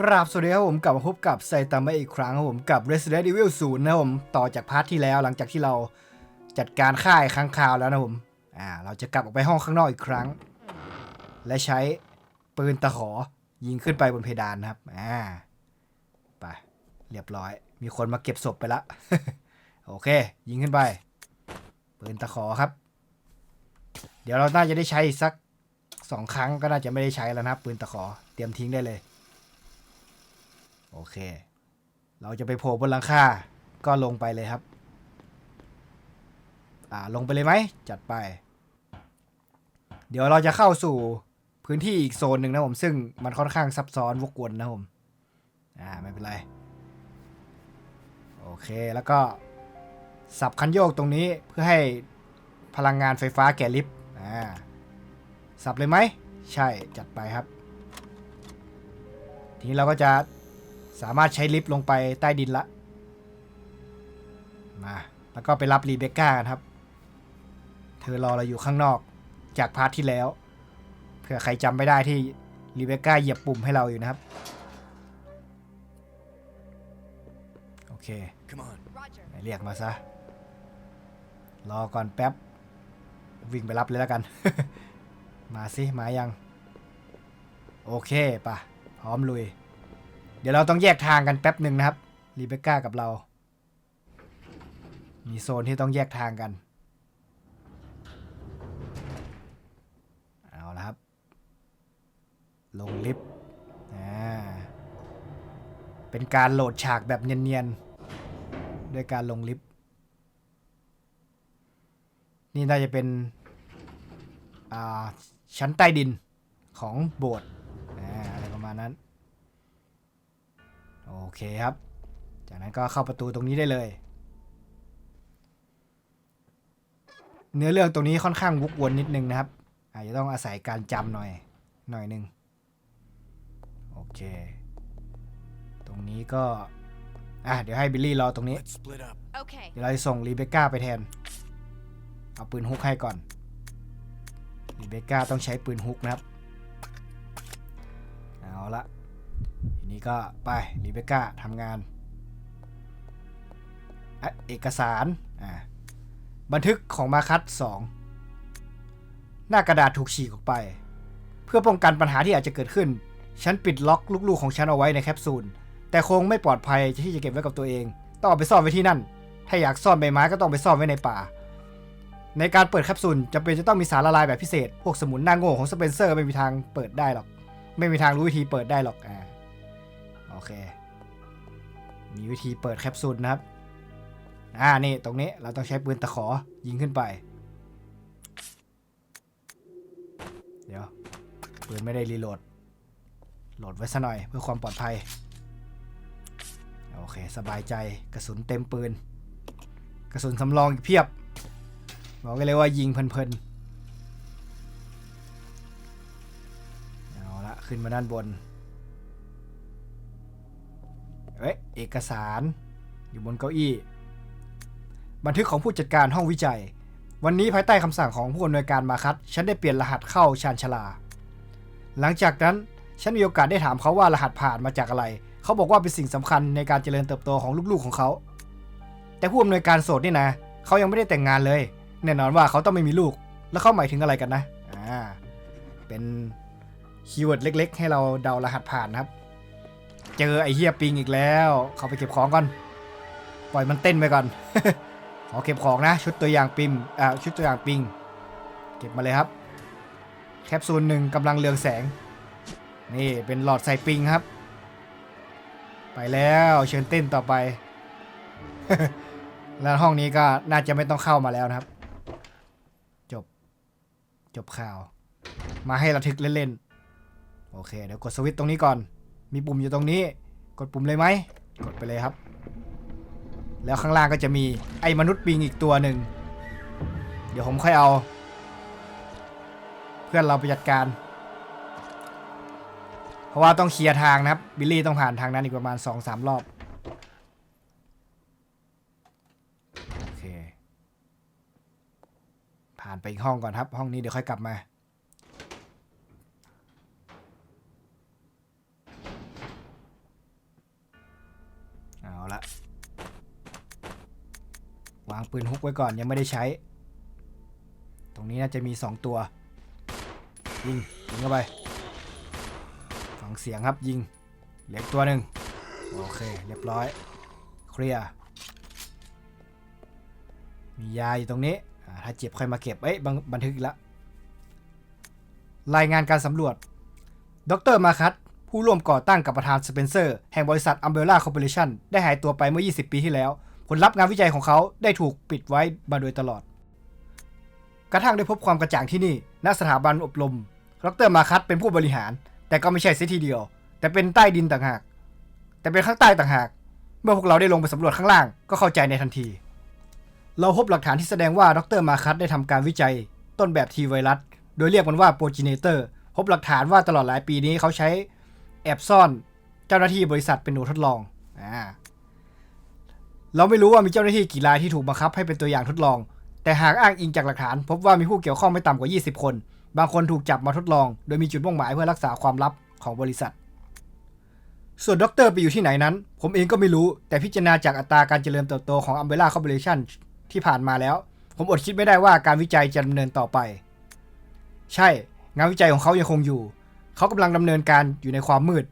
กราบสวัสดีครับผมกลับมาพบกับไซตามะอีกครั้งครับผมกับ Resident Evil 0 นะครับผม ต่อจากพาร์ทที่แล้วหลังจากที่เราจัดการค่ายค้างคาวแล้วนะผมอ่าเราจะกลับออกไปห้องข้างนอกอีกครั้ง และใช้ปืนตะขอยิงขึ้นไปบนเพดานนะครับอ่าไปเรียบร้อย มีคนมาเก็บศพไปละ โอเค ยิงขึ้นไป ปืนตะขอครับ เดี๋ยวเราน่าจะได้ใช้สักสองครั้งก็น่าจะไม่ได้ใช้แล้วนะครับปืนตะขอเตรียมทิ้งได้เลย โอเค เราจะไปโผล่บนหลังคา ก็ลงไปเลยครับ อ่า ลงไปเลยไหม จัดไป เดี๋ยวเราจะเข้าสู่พื้นที่อีกโซนหนึ่งนะผม ซึ่งมันค่อนข้างซับซ้อนวกวนนะผม อ่า ไม่เป็นไร โอเค แล้วก็ สับคันโยกตรงนี้เพื่อให้พลังงานไฟฟ้าแก่ลิฟต์ อ่า สับเลยไหม ใช่ จัดไปครับ ทีนี้เราก็จะ สามารถใช้ลิฟต์ลงไปใต้ดินละ มา แล้วก็ไปรับรีเบคก้ากันครับ เธอรอเราอยู่ข้างนอกจากพาร์ทที่แล้ว เผื่อใครจำไม่ได้ที่รีเบคก้าเหยียบปุ่มให้เราอยู่นะครับ โอเค เรียกมาซะ รอก่อนแป๊บ วิ่งไปรับเลยแล้วกัน มาสิ มายัง โอเคปะพร้อมลุย เดี๋ยวเราต้องแยกทางกันแป๊บหนึ่งนะครับรีเบคก้ากับเรา มีโซนที่ต้องแยกทางกัน เอาละครับ ลงลิฟต์เป็นการโหลดฉากแบบเนียนๆ ด้วยการลงลิฟต์ นี่น่าจะเป็นชั้นใต้ดินของโบสถ์อะไรประมาณนั้น โอเคครับ จากนั้นก็เข้าประตูตรงนี้ได้เลย เนื้อเรื่องตรงนี้ค่อนข้างวกวนนิดนึงนะครับ อาจจะต้องอาศัยการจำหน่อยหน่อยหนึ่งโอเค ตรงนี้ก็ อะเดี๋ยวให้บิลลี่รอตรงนี้ Let's split up. Okay. เดี๋ยวเราจะส่งรีเบคก้าไปแทน เอาปืนฮุกให้ก่อน รีเบคก้าต้องใช้ปืนฮุกนะครับ เอาละทีนี้ ก็ไปรีเบก้าทำงานอะเอกสาร บันทึกของมาคัต2หน้ากระดาษถูกฉีกออกไป เพื่อป้องกันปัญหาที่อาจจะเกิดขึ้น ฉันปิดล็อกลูกๆของฉันเอาไว้ในแคปซูล แต่คงไม่ปลอดภัยที่จะเก็บไว้กับตัวเอง ต้องเอาไปซ่อนไว้ที่นั่น ถ้าอยากซ่อนใบไม้ก็ต้องไปซ่อนไว้ในป่า ในการเปิดแคปซูลจำเป็นจะต้องมีสารละลายแบบพิเศษ พวกสมุนหน้าโง่ของสเปนเซอร์ไม่มีทางเปิดได้หรอก ไม่มีทางรู้วิธีเปิดได้หรอกอ่า เค มีวิธีเปิดแคปซูลนะครับ อ่า นี่ตรงนี้เราต้องใช้ปืนตะขอยิงขึ้นไป เดี๋ยว ปืนไม่ได้รีโหลด โหลดไว้ซะหน่อยเพื่อความปลอดภัย โอเค สบายใจกระสุนเต็มปืน กระสุนสำรองอีกเพียบ บอกกันเลยว่ายิงเพลินๆ เอาละขึ้นมาด้านบน เอ้ยเอกสาร อยู่บนเก้าอี้ บันทึกของผู้จัดการห้องวิจัย วันนี้ภายใต้คำสั่งของผู้อำนวยการมาคัดฉันได้เปลี่ยนรหัสเข้าชานชาลา หลังจากนั้นฉันมีโอกาสได้ถามเขาว่ารหัสผ่านมาจากอะไร เขาบอกว่าเป็นสิ่งสำคัญในการเจริญเติบโตของลูกๆของเขา แต่ผู้อำนวยการโสดนี่นะเขายังไม่ได้แต่งงานเลย แน่นอนว่าเขาต้องไม่มีลูก แล้วเขาหมายถึงอะไรกันนะ อ่า เป็นคีย์เวิร์ดเล็ก ๆ ให้เราเดารหัสผ่านนะครับ เจอไอ้เฮียปิงอีกแล้ว เขาไปเก็บของก่อน ปล่อยมันเต้นไปก่อน ขอเก็บของนะ ชุดตัวอย่างปิมอ่าชุดตัวอย่างปิง เก็บมาเลยครับ แคปซูลหนึ่งกำลังเรืองแสง นี่เป็นหลอดใส่ปิงครับ ไปแล้วเชิญเต้นต่อไป แล้วห้องนี้ก็น่าจะไม่ต้องเข้ามาแล้วนะครับ จบ จบข่าว มาให้ระทึกเล่นๆ โอเค เดี๋ยวกดสวิตช์ตรงนี้ก่อน มีปุ่มอยู่ตรงนี้ กดปุ่มเลยไหม กดไปเลยครับ แล้วข้างล่างก็จะมีไอ้มนุษย์ปิงอีกตัวหนึ่ง เดี๋ยวผมค่อยเอา เพื่อนเราไปจัดการ เพราะว่าต้องเคลียร์ทางนะครับ บิลลี่ต้องผ่านทางนั้นอีกประมาณ 2-3 รอบโอเคผ่านไปอีกห้องก่อนครับ ห้องนี้เดี๋ยวค่อยกลับมา วางปืนฮุกไว้ก่อนยังไม่ได้ใช้ ตรงนี้น่าจะมีสองตัว ยิงยิงเข้าไปฟังเสียงครับยิงเหลืออกตัวหนึ่งโอเค เรียบร้อย เคลียร์มียาอยู่ตรงนี้ ถ้าเจ็บค่อยมาเก็บ เอ้ยบันบันทึกแล้วรายงานการสำรวจ ดรมาคัตผู้ร่วมก่อตั้งกับประธานสเปนเซอร์ แห่งบริษัท Umbrella Corporation ได้หายตัวไปเมื่อ 20 ปีที่แล้ว ผลลัพธ์งานวิจัยของเขาได้ถูกปิดไว้มาโดยตลอด กระทั่งได้พบความกระจ่างที่นี่ ณ สถาบันอบรม ดรมาคัตเป็นผู้บริหาร แต่ก็ไม่ใช่เสียทีเดียว แต่เป็นใต้ดินต่างหาก แต่เป็นข้างใต้ต่างหาก เมื่อพวกเราได้ลงไปสำรวจข้างล่าง ก็เข้าใจในทันที เราพบหลักฐานที่แสดงว่า ดรมาคัตได้ทำการวิจัย ต้นแบบทีไวรัส โดยเรียกมันว่าโปรจิเนเตอร์ พบหลักฐานว่าตลอดหลายปีนี้เขาใช้แอบซ่อน เจ้าหน้าที่บริษัทเป็นหนูทดลอง อ่า เราไม่รู้ว่ามีเจ้าหน้าที่กี่รายที่ถูกบังคับให้เป็นตัวอย่างทดลอง แต่หากอ้างอิงจากหลักฐาน พบว่ามีผู้เกี่ยวข้องไม่ต่ำกว่า 20 คน บางคนถูกจับมาทดลอง โดยมีจุดมุ่งหมายเพื่อรักษาความลับของบริษัท ส่วนด็อกเตอร์ไปอยู่ที่ไหนนั้น ผมเองก็ไม่รู้ แต่พิจารณาจากอัตราการเจริญเติบโตของ Umbrella Corporation ที่ผ่านมาแล้ว ผมอดคิดไม่ได้ว่าการวิจัยจะดำเนินต่อไป ใช่ งานวิจัยของเขายังคงอยู่ เขากำลังดำเนินการอยู่ในความมืด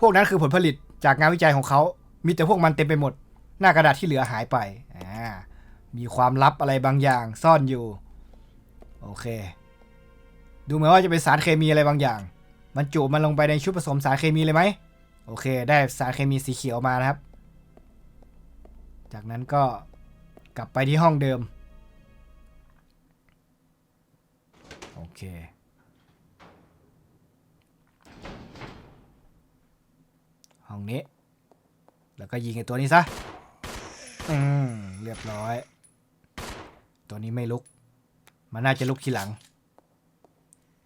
พวกนั้นคือผลผลิตจากงานวิจัยของเขา มีแต่พวกมันเต็มไปหมด หน้ากระดาษที่เหลือหายไปอ่ามีความลับอะไรบางอย่างซ่อนอยู่ โอเค ดูเหมือนว่าจะเป็นสารเคมีอะไรบางอย่าง มันจุมันลงไปในชุดผสมสารเคมีเลยไหมโอเค ได้สารเคมีสีเขียวมานะครับ จากนั้นก็กลับไปที่ห้องเดิม โอเคห้องนี้ แล้วก็ยิงไอ้ตัวนี้ซะ อืมเรียบร้อย ตัวนี้ไม่ลุก มันน่าจะลุกทีหลัง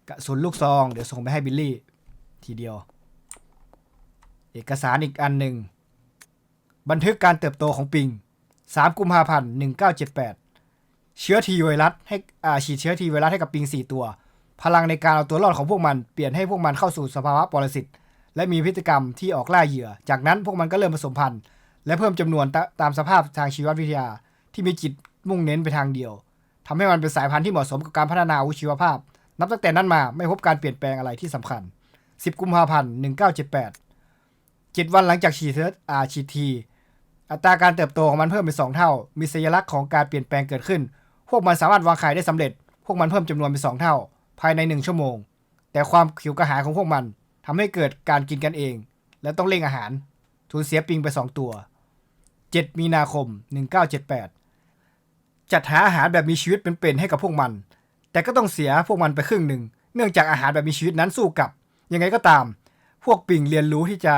กระสุนลูกซอง เดี๋ยวส่งไปให้บิลลี่ ทีเดียว เอกสารอีกอันหนึ่ง บันทึกการเติบโตของปิง 3 กุมภาพันธ์ 1978 เชื้อทีไวรัสให้อ่าฉีดเชื้อทีไวรัสให้กับปิง 4 ตัว พลังในการเอาตัวรอดของพวกมันเปลี่ยนให้พวกมันเข้าสู่สภาวะปรสิตและมีพฤติกรรมที่ออกล่าเหยื่อ จากนั้นพวกมันก็เริ่มผสมพันธุ์ และเพิ่มจำนวนตาตามสภาพทางชีววิทยา ที่มีจิตมุ่งเน้นไปทางเดียวทำให้มันเป็นสายพันธุ์ที่เหมาะสมกับการพัฒนาอาวุธชีวภาพ นับตั้งแต่นั้นมาไม่พบการเปลี่ยนแปลงอะไรที่สำคัญ 10 กุมภาพันธ์1978 7 วันหลังจากฉีดเชื้อาฉีดที อัตราการเติบโตของมันเพิ่มเป็น2เท่า มีสัญลักษณ์ของการเปลี่ยนแปลงเกิดขึ้น พวกมันสามารถวางไข่ได้สำเร็จ พวกมันเพิ่มจำนวนเป็น2เท่า ภายใน 1 ชั่วโมง แต่ความขิวกระหายของพวกมันทำให้เกิดการกินกันเอง และต้องเร่งอาหารสูญเสียปิงไป 2 ตัว 7 มีนาคม 1978 จัดหาอาหารแบบมีชีวิตเป็นๆให้กับพวกมัน แต่ก็ต้องเสียพวกมันไปครึ่งหนึ่ง เนื่องจากอาหารแบบมีชีวิตนั้นสู้กับ ยังไงก็ตาม พวกปิ่งเรียนรู้ที่จะ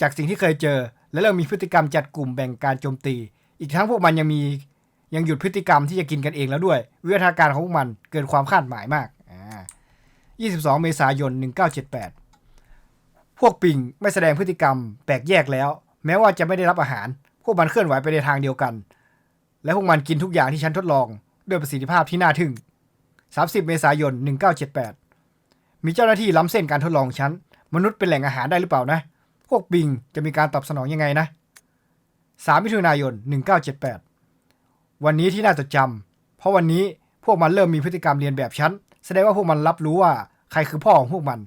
จากสิ่งที่เคยเจอ และเริ่มมีพฤติกรรมจัดกลุ่มแบ่งการโจมตี อีกทั้งพวกมันยังมียังหยุดพฤติกรรมที่จะกินกันเองแล้วด้วย วิวัฒนาการของพวกมันเกินความคาดหมายมากอ่า22 เมษายน 1978 พวกปิงไม่แสดงพฤติกรรมแปลกแยกแล้ว แม้ว่าจะไม่ได้รับอาหาร วกมันเคลื่อนไหวไปในทางเดียวกัน และพวกมันกินทุกอย่างที่ฉันทดลอง ด้วยประสิทธิภาพที่น่าทึ่ง 30 เมษายน 1978 มีเจ้าหน้าที่ล้ำเส้นการทดลองฉัน มนุษย์เป็นแหล่งอาหารได้หรือเปล่านะ พวกปิงจะมีการตอบสนองยังไงนะ 3 มิถุนายน 1978 วันนี้ที่น่าจดจำเพราะวันนี้พวกมันเริ่มมีพฤติกรรมเรียนแบบฉัน แสดงว่าพวกมันรับรู้ว่าใครคือพ่อของพวกมัน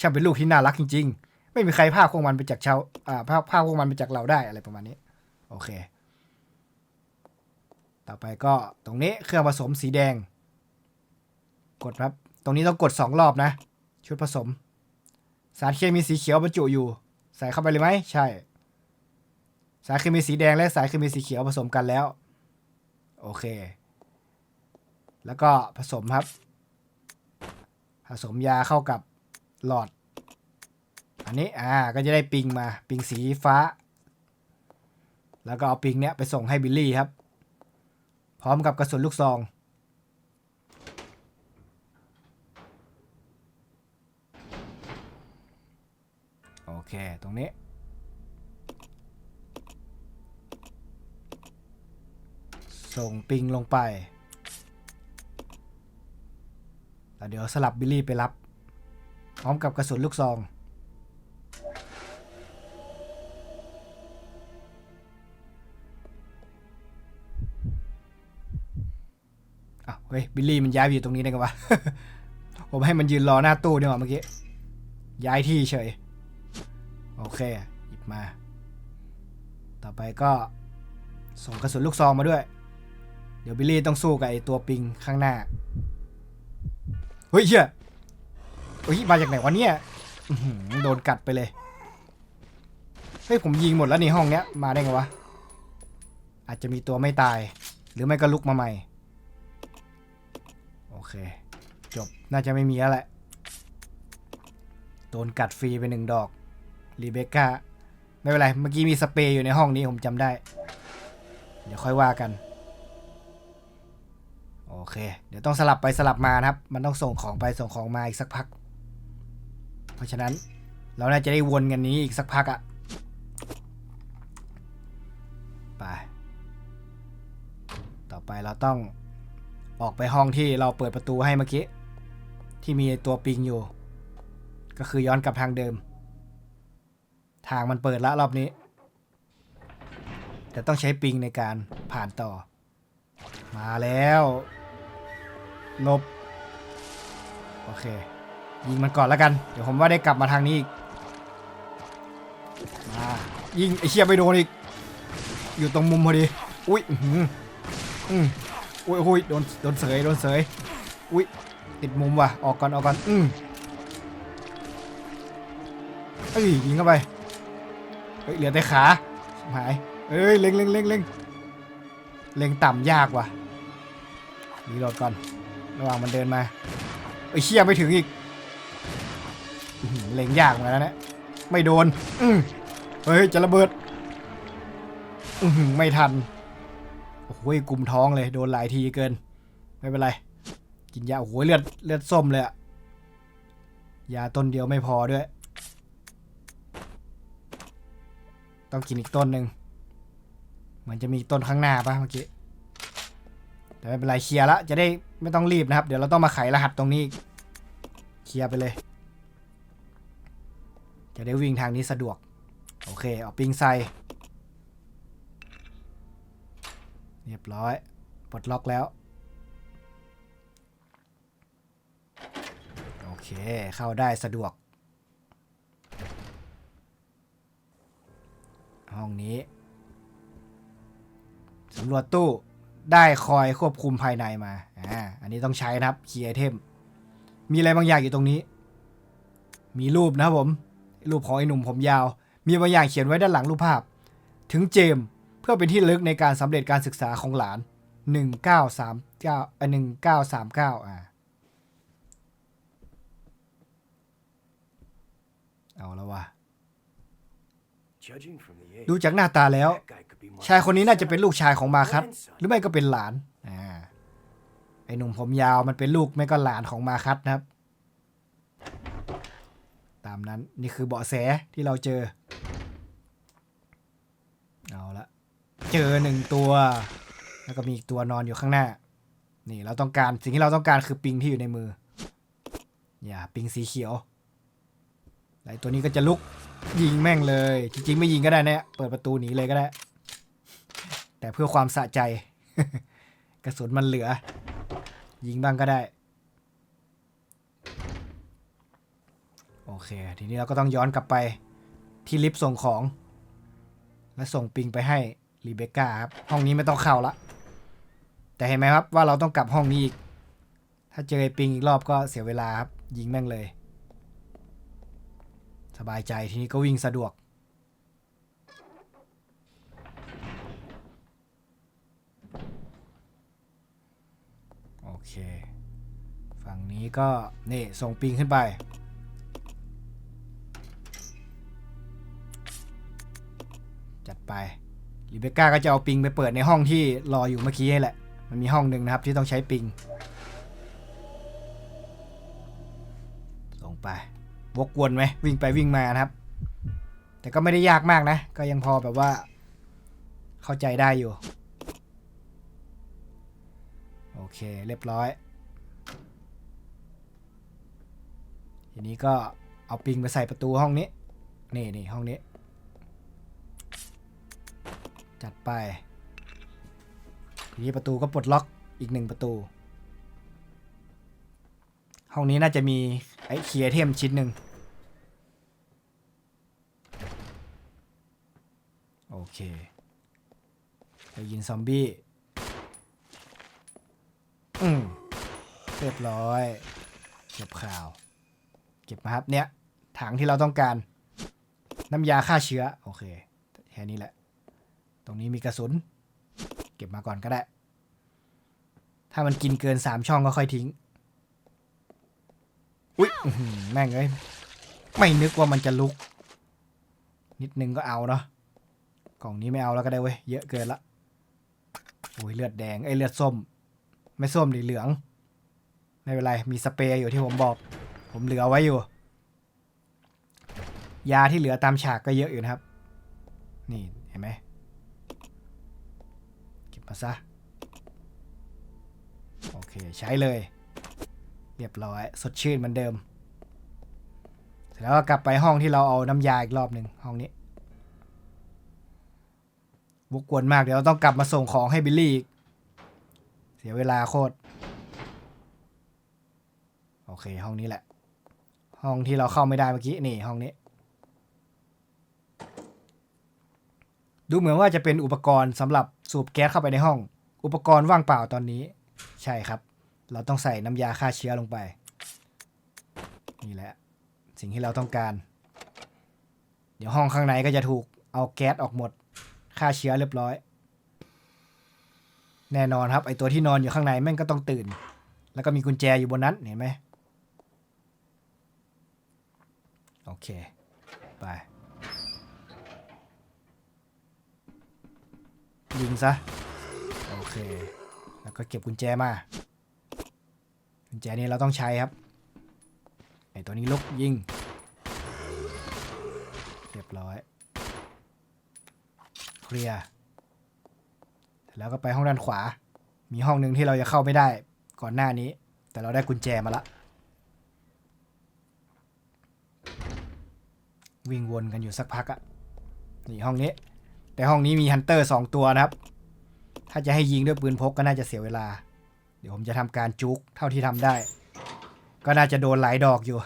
ช่างเป็นลูกที่น่ารักจริง ๆ ไม่มีใครพาพวกมันไปจากชาวอ่าพาพาพวกมันไปจากเราได้อะไรประมาณนี้ โอเค ต่อไปก็ตรงนี้เครื่องผสมสีแดง กดครับ ตรงนี้ต้องกดสองรอบนะ ชุดผสม สารเคมีสีเขียวบรรจุอยู่ ใส่เข้าไปเลยไหมใช่ สารเคมีสีแดงและสารเคมีสีเขียวผสมกันแล้ว โอเค แล้วก็ผสมครับ ผสมยาเข้ากับหลอด อันนี้อ่าก็จะได้ปิงมาปิงสีฟ้า แล้วก็เอาปิงเนี้ยไปส่งให้บิลลี่ครับ พร้อมกับกระสุนลูกซอง โอเค ตรงนี้ ส่งปิงลงไป แล้วเดี๋ยวสลับบิลลี่ไปรับ พร้อมกับกระสุนลูกซอง เฮ้ยบิลลี่มันย้ายไปอยู่ตรงนี้ได้ไงวะ ผมให้มันยืนรอหน้าตู้ดีกว่าเมื่อกี้ ย้ายที่เฉย โอเค หยิบมา ต่อไปก็ ส่งกระสุนลูกซองมาด้วย เดี๋ยวบิลลี่ต้องสู้กับไอตัวปิงข้างหน้า เฮ้ยเชี่ยเฮ้ย มาจากไหนวะเนี่ยโดนกัดไปเลย เฮ้ย ผมยิงหมดแล้วในห้องเนี้ย มาได้ไงวะ อาจจะมีตัวไม่ตาย หรือไม่ก็ลุกมาใหม่ เค จบ น่าจะไม่มีแล้วแหละ โดนกัดฟรีไปหนึ่งดอกรีเบคก้าไม่เป็นไร เมื่อกี้มีสเปรย์อยู่ในห้องนี้ผมจำได้ เดี๋ยวค่อยว่ากัน โอเค เดี๋ยวต้องสลับไปสลับมานะครับ มันต้องส่งของไปส่งของมาอีกสักพัก เพราะฉะนั้นเราน่าจะได้วนกันนี้อีกสักพักอะไป ต่อไปเราต้อง ออกไปห้องที่เราเปิดประตูให้เมื่อกี้ ที่มีตัวปิงอยู่ ก็คือย้อนกลับทางเดิม ทางมันเปิดล้วรอบนี้ แต่ต้องใช้ปิงในการผ่านต่อ มาแล้วลบ โอเค ยิงมันก่อนแล้วกัน เดี๋ยวผมว่าได้กลับมาทางนี้อีกมายิงไอ้เชี่ยไปโดนอีก อยู่ตรงมุมพอดี อุ้ยอื้อหืออืม อุ้ยอุ้ยโดนโดนเสยโดนเสยอุ้ยติดมุมว่ะออกก่อนออกก่อนอืมเอ้ยยิงเข้าไปเฮ้ยเหลือแต่ขาหายเอ้ยเล็งเล็งเล็งเล็งเล็งต่ำยากว่ะรีโหลดก่อน ระหว่างมันเดินมาเอ้ยเชี่ยไม่ถึงอีกเล็งยากเหมือนกันนะเนี่ยไม่โดน อืมเฮ้ยจะระเบิด อือหือไม่ทัน โอ้โหกลุ่มท้องเลย โดนหลายทีเกิน ไม่เป็นไร กินยา โอ้โหเลือดเลือดส้มเลยอะยาต้นเดียวไม่พอด้วย ต้องกินอีกต้นหนึ่งเหมือนจะมีต้นข้างหน้าปะเมื่อกี้แต่ไม่เป็นไรเคลียร์ละจะได้ไม่ต้องรีบนะครับ เดี๋ยวเราต้องมาไขรหัสตรงนี้เคลียร์ไปเลย จะได้วิ่งทางนี้สะดวก โอเคเอาปิงใส่ เรียบร้อย ปลดล็อกแล้ว โอเค เข้าได้สะดวก ห้องนี้สำรวจตู้ได้คอยควบคุมภายในมา อ่า อันนี้ต้องใช้นะครับคีย์ไอเทม มีอะไรบางอย่างอยู่ตรงนี้ มีรูปนะครับผม รูปของไอ้หนุ่มผมยาว มีบางอย่างเขียนไว้ด้านหลังรูปภาพ ถึงเจมส์ พื่อเป็นที่ระลึกในการสำเร็จการศึกษาของหลาน 1939เอ่อ1939 อ่าเอาแล้ววะดูจากหน้าตาแล้ว ชายคนนี้น่าจะเป็นลูกชายของมาคัตหรือไม่ก็เป็นหลานอ่าไอ้หนุ่มผมยาวมันเป็นลูกไม่ก็หลานของมาคัตนะครับ ตามนั้นนี่คือเบาะแสที่เราเจอ เอาละ เจอหนึ่งตัว แล้วก็มีอีกตัวนอนอยู่ข้างหน้า นี่เราต้องการสิ่งที่เราต้องการคือปิงที่อยู่ในมือ อย่าปิงสีเขียวไอตัวนี้ก็จะลุกยิงแม่งเลย จริงๆ ไม่ยิงก็ได้นะเปิดประตูหนีเลยก็ได้ แต่เพื่อความสะใจ กระสุนมันเหลือ ยิงบ้างก็ได้โอเค ทีนี้เราก็ต้องย้อนกลับไปที่ลิฟต์ส่งของ และส่งปิงไปให้ รีเบคก้าครับ ห้องนี้ไม่ต้องเข้าละ แต่เห็นไหมครับว่าเราต้องกลับห้องนี้อีก ถ้าเจอไอ้ปิงอีกรอบก็เสียเวลาครับ ยิงแม่งเลย สบายใจทีนี้ก็วิ่งสะดวก โอเค ฝั่งนี้ก็ นี่ ส่งปิงขึ้นไปจัดไป รีเบคก้าก็จะเอาปิงไปเปิดในห้องที่รออยู่เมื่อกี้แหละ มันมีห้องหนึ่งนะครับที่ต้องใช้ปิง ส่งไป วกวนไหมวิ่งไปวิ่งมานะครับ แต่ก็ไม่ได้ยากมากนะ ก็ยังพอแบบว่า เข้าใจได้อยู่ โอเค เรียบร้อย ทีนี้ก็เอาปิงไปใส่ประตูห้องนี้ นี่นี่ห้องนี้ จัดไปทีนี้ประตูก็ปลดล็อกอีกหนึ่งประตู ห้องนี้น่าจะมีไอ้เคียเทมชิ้นหนึ่งโอเคได้ยินซอมบี้ อืมเรียบร้อย เก็บข่าว เก็บมาครับ เนี้ยถังที่เราต้องการ น้ำยาฆ่าเชื้อ โอเค แค่นี้แหละ ตรงนี้มีกระสุน เก็บมาก่อนก็ได้ ถ้ามันกินเกินสามช่องก็ค่อยทิ้ง อุ๊ยอื้อหือแม่งเอ้ย ไม่นึกว่ามันจะลุก นิดนึงก็เอาเนาะ กล่องนี้ไม่เอาแล้วก็ได้เว้ย เยอะเกินละ โอ้ยเลือดแดงไอ้ยเลือดส้ม ไม่ส้มดิเหลือง ไม่เป็นไร มีสเปรย์อยู่ที่ผมบอก ผมเหลือไว้อยู่ ยาที่เหลือตามฉากก็เยอะอยู่นะครับ นี่เห็นไหมเก็บ มาซะ โอเค ใช้เลย เรียบร้อย สดชื่นเหมือนเดิม เสร็จแล้วก็กลับไปห้องที่เราเอาน้ำยาอีกรอบหนึ่งห้องนี้วกวนมากเดี๋ยวเราต้องกลับมาส่งของให้บิลลี่อีก เสียเวลาโคตร โอเค ห้องนี้แหละ ห้องที่เราเข้าไม่ได้เมื่อกี้ นี่ห้องนี้ ดูเหมือนว่าจะเป็นอุปกรณ์สำหรับสูบแก๊สเข้าไปในห้อง อุปกรณ์ว่างเปล่าตอนนี้ ใช่ครับ เราต้องใส่น้ำยาฆ่าเชื้อลงไป นี่แหละ สิ่งที่เราต้องการ เดี๋ยวห้องข้างในก็จะถูกเอาแก๊สออกหมดฆ่าเชื้อเรียบร้อย แน่นอนครับ ไอตัวที่นอนอยู่ข้างในแม่งก็ต้องตื่น แล้วก็มีกุญแจอยู่บนนั้นเห็นไหมโอเค ไป ยิงซะ โอเค แล้วก็เก็บกุญแจมา กุญแจนี้เราต้องใช้ครับ ไอตัวนี้ลุกยิง เรียบร้อย เคลียร์แล้วก็ไปห้องด้านขวา มีห้องหนึ่งที่เราจะเข้าไม่ได้ ก่อนหน้านี้ แต่เราได้กุญแจมาละ วิ่งวนกันอยู่สักพักอะนี่ห้องนี้ แต่ห้องนี้มีฮันเตอร์สองตัวนะครับ ถ้าจะให้ยิงด้วยปืนพกก็น่าจะเสียเวลา เดี๋ยวผมจะทำการจุกเท่าที่ทำได้ ก็น่าจะโดนหลายดอกอยู่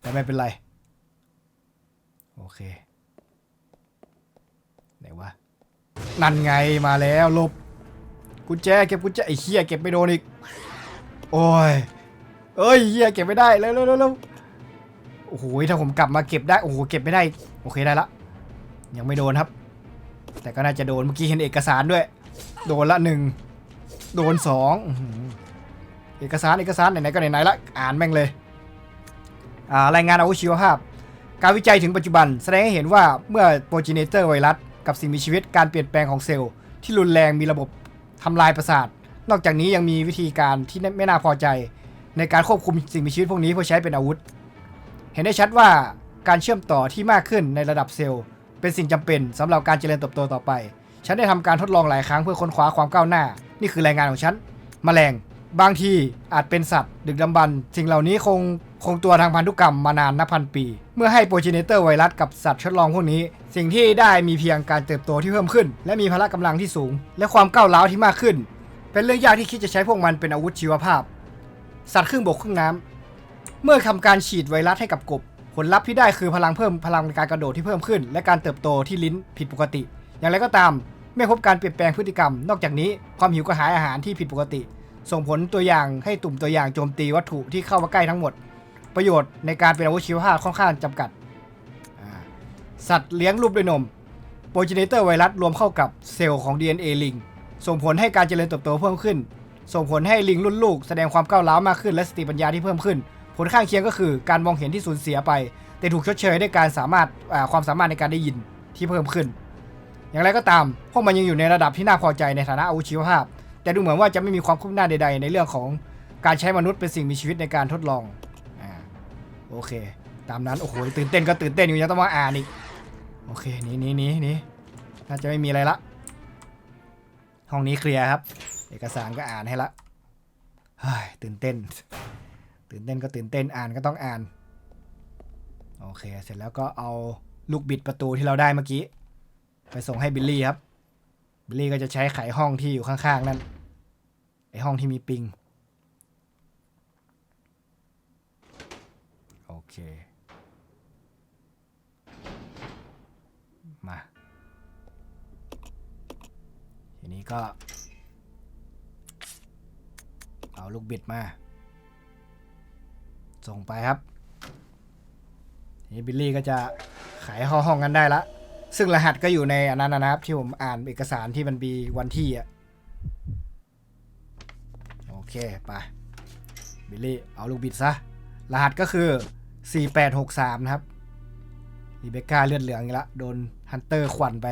แต่ไม่เป็นไร โอเค ไหนวะ นั่นไงมาแล้วลบกุญแจเก็บกุญแจไอ้เหี้ยเก็บไม่โดนอีก โอ้ย เอ้ยเหี้ยเก็บไม่ได้เร็วเร็วเร็วโอ้โหถ้าผมกลับมาเก็บได้ โอ้โหเก็บไม่ได้ โอเคได้ละ ยังไม่โดนครับ แต่ก็น่าจะโดนเมื่อกี้เห็นเอกสารด้วย โดนละหนึ่งโดนสองเอกสารเอกสารไหนๆก็ไหนๆละอ่านแม่งเลยรายงานอาวุธชีวภาพ การวิจัยถึงปัจจุบัน แสดงให้เห็นว่าเมื่อโปรจีเนเตอร์ไวรัสกับสิ่งมีชีวิตการเปลี่ยนแปลงของเซลล์ ที่รุนแรงมีระบบทำลายประสาท นอกจากนี้ยังมีวิธีการที่ไม่น่าพอใจ ในการควบคุมสิ่งมีชีวิตพวกนี้เพื่อใช้เป็นอาวุธ เห็นได้ชัดว่าการเชื่อมต่อที่มากขึ้นในระดับเซลล์ เป็นสิ่งจำเป็นสำหรับการเจริญเติบโตต่อไป ฉันได้ทำการทดลองหลายครั้งเพื่อค้นคว้าความก้าวหน้า นี่คือรายงานของฉันแมลง บางทีอาจเป็นสัตว์ ดึกดำบรรพ์สิ่งเหล่านี้คงคงตัวทางพันธุกรรมมานานนับพันปี เมื่อให้โปรจีเนเตอร์ไวรัสกับสัตว์ทดลองพวกนี้ สิ่งที่ได้มีเพียงการเติบโตที่เพิ่มขึ้น และมีพละกำลังที่สูง และความก้าวร้าวที่มากขึ้น เป็นเรื่องยากที่คิดจะใช้พวกมันเป็นอาวุธชีวภาพ สัตว์ครึ่งบกครึ่งน้ำเมื่อทำการฉีดไวรัสให้กับกบ ผลลัพธ์ที่ได้คือพลังเพิ่มพลังในการกระโดดที่เพิ่มขึ้น และการเติบโตที่ลิ้นผิดปกติ อย่างไรก็ตาม ไม่พบการเปลี่ยนแปลงพฤติกรรม นอกจากนี้ความหิวกระหายอาหารที่ผิดปกติ ส่งผลตัวอย่างให้ตุ่มตัวอย่างโจมตีวัตถุที่เข้ามาใกล้ทั้งหมด ประโยชน์ในการเป็นอาวุธชีวภาพค่อนข้างจำกัด สัตว์เลี้ยงลูกด้วยนมโปรเจเนเตอร์ไวรัสรวมเข้ากับเซลล์ของ DNA ลิงส่งผลให้การเจริญเติบโตเพิ่มขึ้น ส่งผลให้ลิงรุ่นลูกแสดงความก้าวร้าวมากขึ้นและสติปัญญาที่เพิ่มขึ้น ผลข้างเคียงก็คือการมองเห็นที่สูญเสียไป แต่ถูกชดเชยด้วยการสามารถความสามารถในการได้ยินที่เพิ่มขึ้น อย่างไรก็ตาม พวกมันยังอยู่ในระดับที่น่าพอใจในฐานะอาวุธชีวภาพ แต่ดูเหมือนว่าจะไม่มีความคืบหน้าใด ๆ ในเรื่องของการใช้มนุษย์เป็นสิ่งมีชีวิตในการทดลองอ่าโอเค ตามนั้นโอ้โหตื่นเต้นก็ตื่นเต้นอยู่ยังต้องมาอ่านอีกโอเคนี่นี่นี่นี่น่าจะไม่มีอะไรละ ห้องนี้เคลียร์ครับ เอกสารก็อ่านให้ละเฮ้ยตื่นเต้น ตื่นเต้นก็ตื่นเต้นอ่านก็ต้องอ่าน โอเค เสร็จแล้วก็เอาลูกบิดประตูที่เราได้เมื่อกี้ ไปส่งให้บิลลี่ครับ บิลลี่ก็จะใช้ไขห้องที่อยู่ข้างๆนั่นไอห้องที่มีปิง โอเค มา ทีนี้ก็ เอาลูกบิดมา ส่งไปครับนี้บิลลี่ก็จะขายห้องห้องกันได้ละ ซึ่งรหัสก็อยู่ในอันนั้นนะครับ ที่ผมอ่านเอกสารที่มันมีวันที่อะโอเคไปบิลลี่เอาลูกบิดซะ รหัสก็คือ 4863 นะครับรีเบคก้าเลือดเหลืองอีกละโดนฮันเตอร์ขวัญไป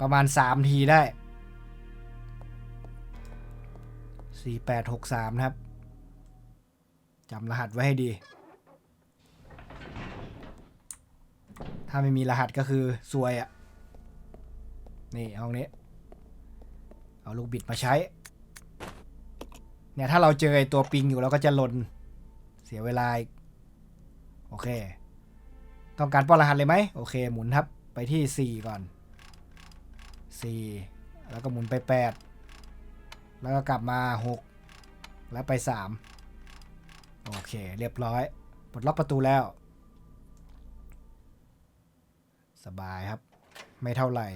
ประมาณ 3 ทีได้ 4863 นะครับ จำรหัสไว้ให้ดี ถ้าไม่มีรหัสก็คือซวยอะ่ะ นี่ห้องนี้ เอาลูกบิดมาใช้ เนี่ยถ้าเราเจอไอตัวปิงอยู่เราก็จะลน เสียเวลาอีก โอเค ต้องการป้อนรหัสเลยไหม โอเค หมุนครับ ไปที่ 4 ก่อน 4 แล้วก็หมุนไป 8 แล้วก็กลับมา 6 แล้วไป 3 โอเค เรียบร้อยปลดล็อกประตูแล้ว สบายครับ ไม่เท่าไหร่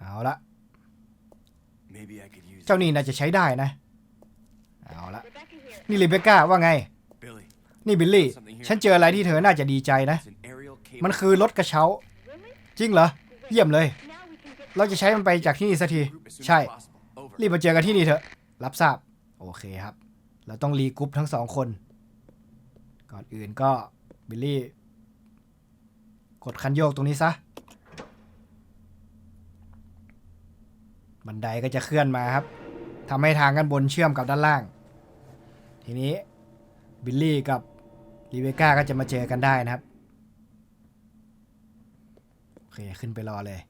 เอาละ Maybe I could use เจ้านี่น่าจะใช้ได้นะ เอาละนี่ลิเบคก้าว่าไง Billy. นี่บิลลี่ ฉันเจออะไรที่เธอน่าจะดีใจนะ It's an aerial cable. มันคือรถกระเช้า จริงเหรอ เยี่ยมเลย เราจะใช้มันไปจากที่นี่สักที Group as soon as ใช่ possible. Over. รีบมาเจอกันที่นี่เถอะ รับทราบ โอเคครับ เราต้องรีกรุ๊ปทั้งสองคน ก่อนอื่นก็บิลลี่ กดคันโยกตรงนี้ซะ บันไดก็จะเคลื่อนมาครับทำให้ทางกันบนเชื่อมกับด้านล่าง ทีนี้บิลลี่กับรีเบก้าก็จะมาเจอกันได้นะครับ โอเค ขึ้นไปรอเลย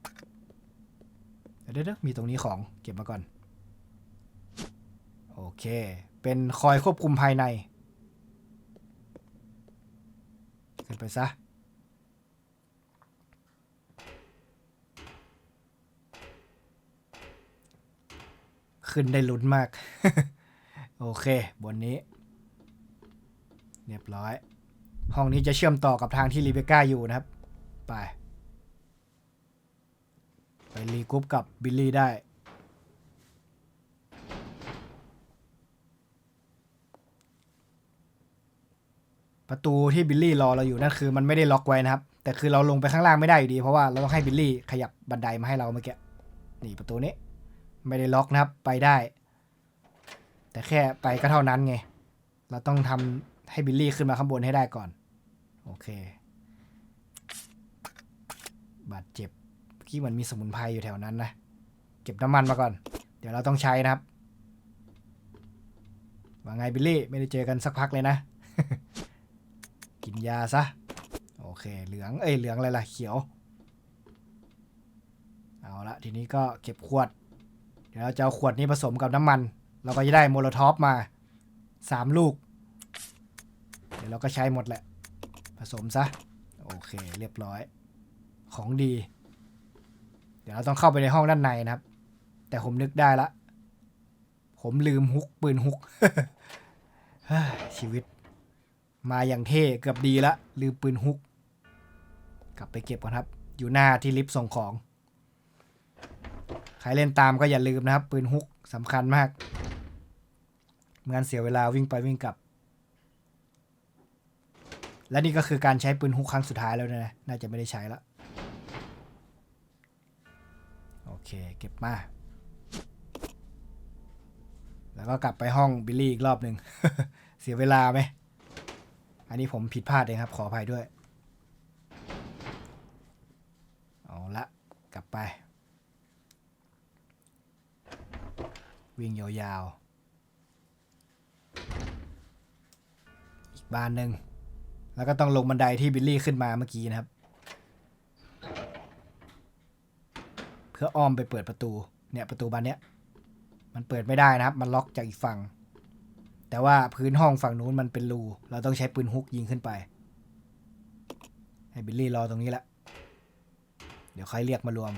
เดี๋ยวเดี๋ยวมีตรงนี้ของเก็บมาก่อน โอเค เป็นคอยควบคุมภายใน ขึ้นไปซะ ขึ้นได้ลุ้นมาก โอเค บนนี้ เรียบร้อย ห้องนี้จะเชื่อมต่อกับทางที่รีเบก้าอยู่นะครับ ไป ไปรีกรุ๊ปกับบิลลี่ได้ ประตูที่บิลลี่รอเราอยู่นั่นคือมันไม่ได้ล็อกไว้นะครับ แต่คือเราลงไปข้างล่างไม่ได้อยู่ดี เพราะว่าเราต้องให้บิลลี่ขยับบันไดมาให้เราเมื่อกี้นี่ประตูนี้ ไม่ได้ล็อกนะครับไปได้ แต่แค่ไปก็เท่านั้นไง เราต้องทำให้บิลลี่ขึ้นมาข้างบนให้ได้ก่อน โอเค บาดเจ็บเมื่อกี้เหมือนมีสมุนไพรอยู่แถวนั้นนะเก็บน้ำมันมาก่อน เดี๋ยวเราต้องใช้นะครับว่าไงบิลลี่ไม่ได้เจอกันสักพักเลยนะ กินยาซะ โอเค เหลือง เอ้ย เหลืองอะไรล่ะ เขียว เอาละ ทีนี้ก็เก็บขวด เดี๋ยวเราจะเอาขวดนี้ผสมกับน้ำมัน เราก็จะได้โมโลท็อปมาสามลูก เดี๋ยวเราก็ใช้หมดแหละ ผสมซะ โอเค เรียบร้อย ของดี เดี๋ยวเราต้องเข้าไปในห้องด้านในนะครับ แต่ผมนึกได้ละ ผมลืมฮุกปืนฮุกชีวิต มาอย่างเท่เกือบดีละลืมปืนฮุก กลับไปเก็บก่อนครับ อยู่หน้าที่ลิฟต์ส่งของ ใครเล่นตามก็อย่าลืมนะครับ ปืนฮุกสำคัญมากไม่งั้นเสียเวลาวิ่งไปวิ่งกลับ และนี่ก็คือการใช้ปืนฮุกครั้งสุดท้ายแล้วนะ น่าจะไม่ได้ใช้ละโอเค เก็บมา แล้วก็กลับไปห้องบิลลี่อีกรอบหนึ่ง เสียเวลาไหม อันนี้ผมผิดพลาดเองครับ ขออภัยด้วย เอาละกลับไป วิ่งยาวๆ อีกบานหนึ่ง แล้วก็ต้องลงบันไดที่บิลลี่ขึ้นมาเมื่อกี้นะครับ เพื่ออ้อมไปเปิดประตู เนี่ยประตูบานเนี้ย มันเปิดไม่ได้นะครับ มันล็อกจากอีกฝั่ง แต่ว่าพื้นห้องฝั่งนู้นมันเป็นรู เราต้องใช้ปืนฮุกยิงขึ้นไป ให้บิลลี่รอตรงนี้แหละเดี๋ยวใครเรียกมารวม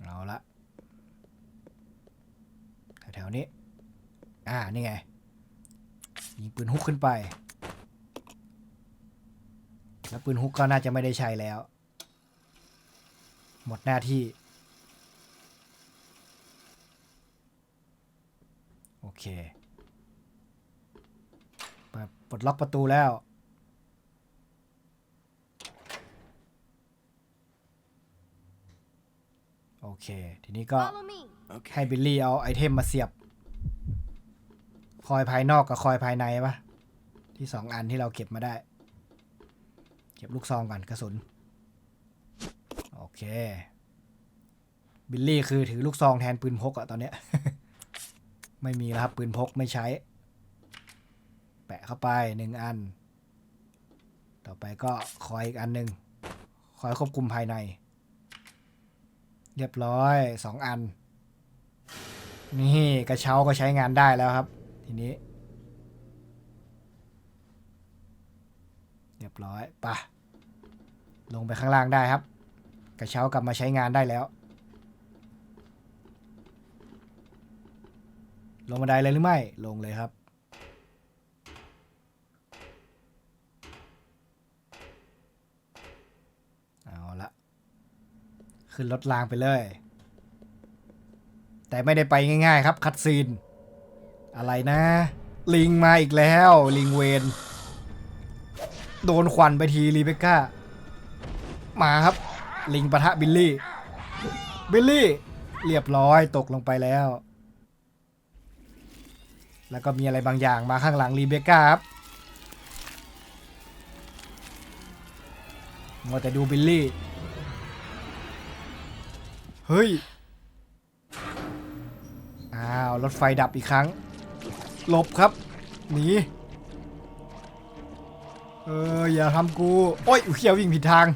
เอาละแถวๆนี้ อ่า นี่ไง ยิงปืนฮุกขึ้นไป แล้วปืนฮุกก็น่าจะไม่ได้ใช้แล้ว หมดหน้าที่ โอ เค เปิดปลดล็อกประตูแล้ว โอเค ทีนี้ก็ Follow me. ให้ Okay. บิลลี่เอาไอเทมมาเสียบ คอยภายนอกกับคอยภายในปะที่สองอันที่เราเก็บมาได้ เก็บลูกซองก่อนกระสุน โอเค บิลลี่คือถือลูกซองแทนปืนพกอะตอนเนี้ย ไม่มีแล้วครับปืนพกไม่ใช้ แปะเข้าไปหนึ่งอัน ต่อไปก็คอยอีกอันหนึ่งคอยควบคุมภายใน เรียบร้อยสองอัน นี่กระเช้าก็ใช้งานได้แล้วครับ ทีนี้ เรียบร้อยปะลงไปข้างล่างได้ครับ กระเช้ากลับมาใช้งานได้แล้ว ลงบันไดเลยหรือไม่ ลงเลยครับ เอาละขึ้นรถรางไปเลย แต่ไม่ได้ไปง่ายๆ ครับคัดซีน อะไรนะ ลิงมาอีกแล้ว ลิงเวนโดนควันไปทีรีเบคก้า มาครับ ลิงปะทะบิลลี่ บิลลี่ เรียบร้อยตกลงไปแล้ว แล้วก็มีอะไรบางอย่างมาข้างหลังรีเบคก้าครับมัวแต่ดูบิลลี่ เฮ้ย อ้าว รถไฟดับอีกครั้ง หลบครับ หนี เออ อย่าทำกู โอ้ยเขียววิ่งผิดทาง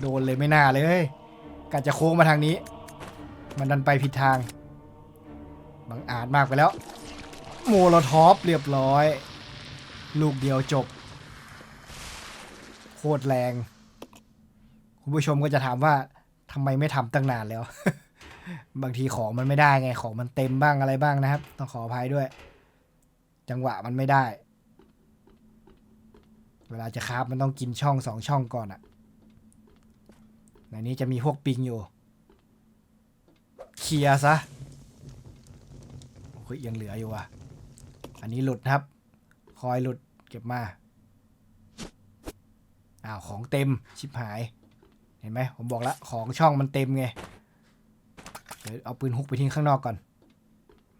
โดนเลยไม่น่าเลยกะจะโค้งมาทางนี้ มันดันไปผิดทาง บังอาจมากไปแล้ว โมโลท็อปเรียบร้อย ลูกเดียวจบ โคตรแรง คุณผู้ชมก็จะถามว่าทำไมไม่ทำตั้งนานแล้ว บางทีของมันไม่ได้ไงของมันเต็มบ้างอะไรบ้างนะครับ ต้องขออภัยด้วย จังหวะมันไม่ได้ เวลาจะคราฟมันต้องกินช่องสองช่องก่อนอะในนี้จะมีพวกปิงอยู่เคลียร์ซะโอ้ยยังเหลืออยู่ว่ะ อันนี้หลุดครับ คอยหลุดเก็บมาอ้าวของเต็มชิบหาย เห็นไหมผมบอกแล้วของช่องมันเต็มไงเดี๋ยวเอาปืนฮุกไปทิ้งข้างนอกก่อน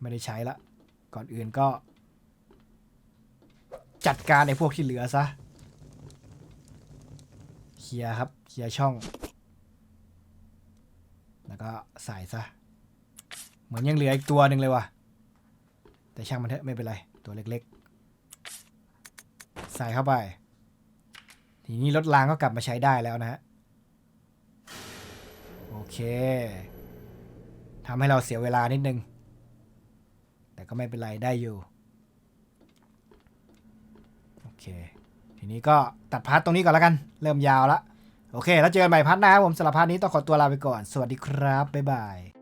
ไม่ได้ใช้ละ ก่อนอื่นก็ จัดการไอ้พวกที่เหลือซะเคลียร์ครับเคลียร์ช่อง แล้วก็ใส่ซะ เหมือนยังเหลืออีกตัวหนึ่งเลยว่ะ แต่ช่างมันเถอะไม่เป็นไร ตัวเล็กๆ ใส่เข้าไป ทีนี้รถรางก็กลับมาใช้ได้แล้วนะฮะ โอเคทำให้เราเสียเวลานิดนึง แต่ก็ไม่เป็นไรได้อยู่ โอเค ทีนี้ก็ตัดพาร์ทตรงนี้ก่อนแล้วกัน เริ่มยาวละ โอเค แล้วเจอกันใหม่พาร์ทหน้าครับผมสำหรับพาร์ทนี้ต้องขอตัวลาไปก่อน สวัสดีครับ บ๊ายบาย